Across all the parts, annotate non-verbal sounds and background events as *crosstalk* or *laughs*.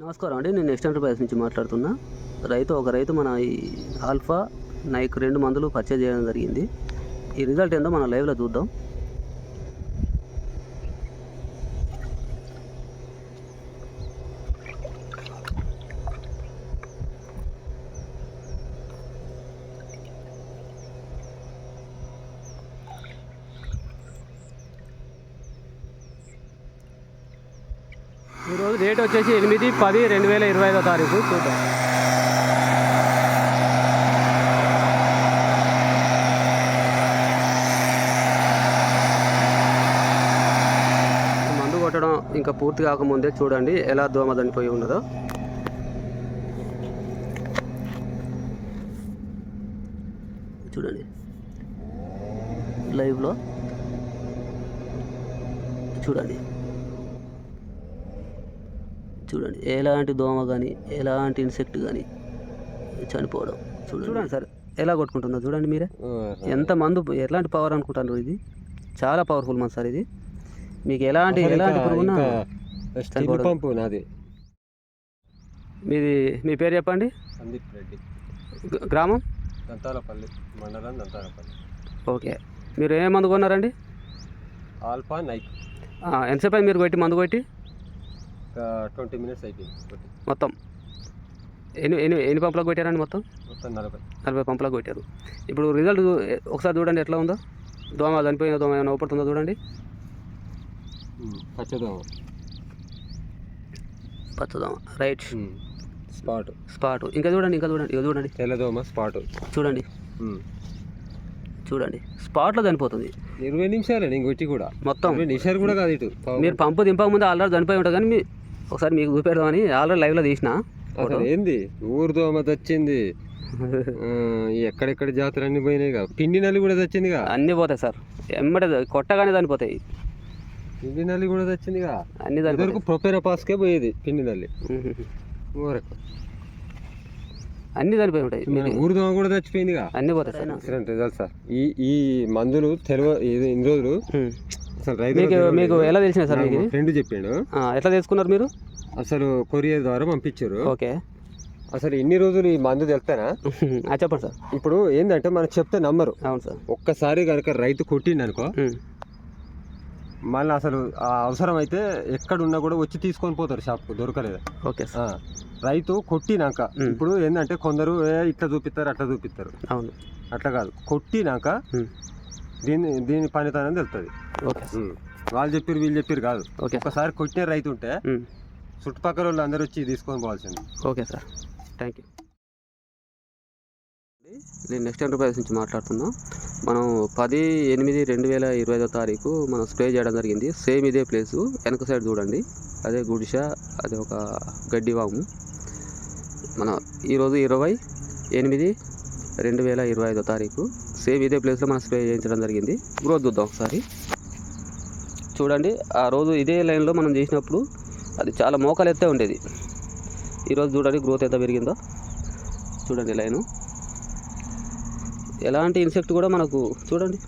నమస్కారం అండి నేను నెక్స్ట్ ఎంటర్ప్రైజ్ నుంచి మాట్లాడుతున్నా. రైతు ఒక రైతు మన ఈ ఆల్ఫా నైక్ రెండు మందులు పర్చేజ్ చేయడం జరిగింది. ఈ రిజల్ట్ ఏందో మన లైవ్లో చూద్దాం. ఈరోజు డేట్ వచ్చేసి ఎనిమిది పది రెండు వేల ఇరవై ఐదో తారీఖు. చూద్దాం. మందు కొట్టడం ఇంకా పూర్తి కాకముందే చూడండి ఎలా దోమ చనిపోయి ఉన్నదో. చూడండి. లైవ్లో చూడండి. చూడండి. ఎలాంటి దోమ కానీ ఎలాంటి ఇన్సెక్ట్ కానీ చనిపోవడం చూడండి. చూడండి సార్ ఎలా కొట్టుకుంటుందో చూడండి మీరే. ఎంత మందు ఎలాంటి పవర్ అనుకుంటారు ఇది? చాలా పవర్ఫుల్ మందు సార్ ఇది. మీకు ఎలాంటి ఎలాంటి పంపు నాది. మీది మీ పేరు చెప్పండి? సందీప్ రెడ్డి. గ్రామం? దంతాలపల్లి మండలం దంతాలపల్లి. ఓకే. మీరు ఏ మందు కొన్నారండి? ఆల్ఫా నైక్. ఆ, ఎంతసేపు అయింది మీరు కొట్టి మందు కొట్టి? ట్వంటీ మినిట్స్ అయిపోయింది మొత్తం ఎన్ని ఎన్ని ఎన్ని పంపులకు కొట్టారండి మొత్తం? మొత్తం నలభై. నలభై పంపులకు కొట్టారు. ఇప్పుడు రిజల్ట్ ఒకసారి చూడండి ఎట్లా ఉందో. దోమ చనిపోయిన దోమ ఏమైనా ఊపడుతుందో చూడండి. పచ్చదోమ పచ్చదోమ రైట్ స్పాట్. స్పాట్. ఇంకా చూడండి ఇంకా చూడండి ఇక చూడండి. తెల్లదోమ స్పాట్. చూడండి. చూడండి. స్పాట్లో చనిపోతుంది. ఇరవై నిమిషాలే నేను కొట్టి కూడా. మొత్తం. నిమిషాలు కూడా కాదు ఇటు. మీరు పంపు దింపక ముందు ఆల్రెడీ చనిపోయి ఉంటుంది కానీ మీ ఒకసారి మీకు చూపెడదామని ఆల్రెడీ లైవ్లో తీసిన అసలు ఏంది? ఊరు దోమ తెచ్చింది. ఎక్కడెక్కడ జాతర అన్ని పోయినాయిగా? పిండి నల్లి కూడా తెచ్చిందిగా? అన్నీ పోతాయి సార్. ఎమ్మటే కొట్టగానే చనిపోతాయి. పిండి నల్లి కూడా తెచ్చిందిగా? అన్నీ ఇదివరకు చనిపోతాయి ప్రొపేర పాస్కే పోయేది పిండి నల్లి. ఊరకు అన్నీ చనిపోయి ఉంటాయి ఊరు దోమ కూడా చచ్చిపోయిందిగా అన్నీ పోతాయి సార్. Excellent result sir. ఈ ఈ మందులు తెలివ ఇది ఇన్ని రోజులు మీకు మీకు ఎలా తెలిసిన సార్ మీకు? ఫ్రెండ్ చెప్పిండు. ఎట్లా తెలుసుకున్నారు మీరు? అసలు కొరియర్ ద్వారా పంపించారు. ఓకే. అసలు ఇన్ని రోజులు ఈ మందు తెలుస్తానా *laughs* చెప్పండి సార్. ఇప్పుడు ఏంటంటే మనం చెప్తే నమ్మరు. అవును సార్. ఒక్కసారి కనుక రైతు కొట్టిండు అనుకో. మళ్ళీ అసలు ఆ అవసరం అయితే ఎక్కడున్నా కూడా వచ్చి తీసుకొని పోతారు షాప్కు దొరకలేదు? ఓకే రైతు కొట్టినాక. ఇప్పుడు ఏంటంటే కొందరు ఏ ఇట్లా చూపిస్తారు అట్లా చూపిస్తారు అవును. అట్లా కాదు. కొట్టినాక. దీని దీని పనితనం తెలుస్తుంది ఓకే. వాళ్ళు చెప్పారు వీళ్ళు చెప్పారు కాదు. ఒకసారి కొట్టిన రైతు ఉంటే. చుట్టుపక్కల వాళ్ళు అందరూ వచ్చి తీసుకొని పోవాల్సింది. Okay sir. థ్యాంక్ యూ నేను నెక్స్ట్ ఎంటర్ప్రైజ్ నుంచి మాట్లాడుతున్నాం. మనం పది ఎనిమిది రెండు వేల ఇరవై ఐదో తారీఖు మనం స్ప్రే చేయడం జరిగింది. సేమ్ ఇదే ప్లేసు వెనక సైడ్ చూడండి. అదే గుడిష అదే ఒక గడ్డి వాము. మన ఈరోజు ఇరవై ఎనిమిది రెండు వేల ఇరవై ఐదో తారీఖు. సేమ్ ఇదే ప్లేస్లో మనం స్ప్రే చేయించడం జరిగింది. గ్రోత్ చూద్దాం ఒకసారి. చూడండి ఆ రోజు ఇదే లైన్లో మనం చేసినప్పుడు అది చాలా మోకాలు ఎత్తే ఉండేది. ఈరోజు చూడండి గ్రోత్ ఎంత పెరిగిందో. చూడండి లైను. ఎలాంటి ఇన్సెక్ట్ కూడా మనకు చూడండి.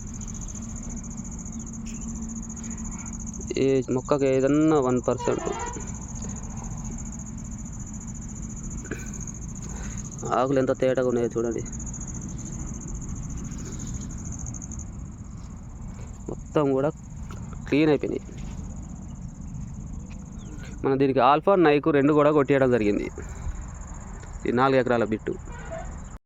ఏ మొక్కకి ఏదన్నా వన్ పర్సెంట్. ఆకులు ఎంత తేటగా ఉన్నాయో చూడండి. మొత్తం కూడా క్లీన్ అయిపోయినాయి. మన దీనికి ఆల్ఫా నైకు రెండు కూడా కొట్టేయడం జరిగింది. ఈ నాలుగు ఎకరాల బిట్టు.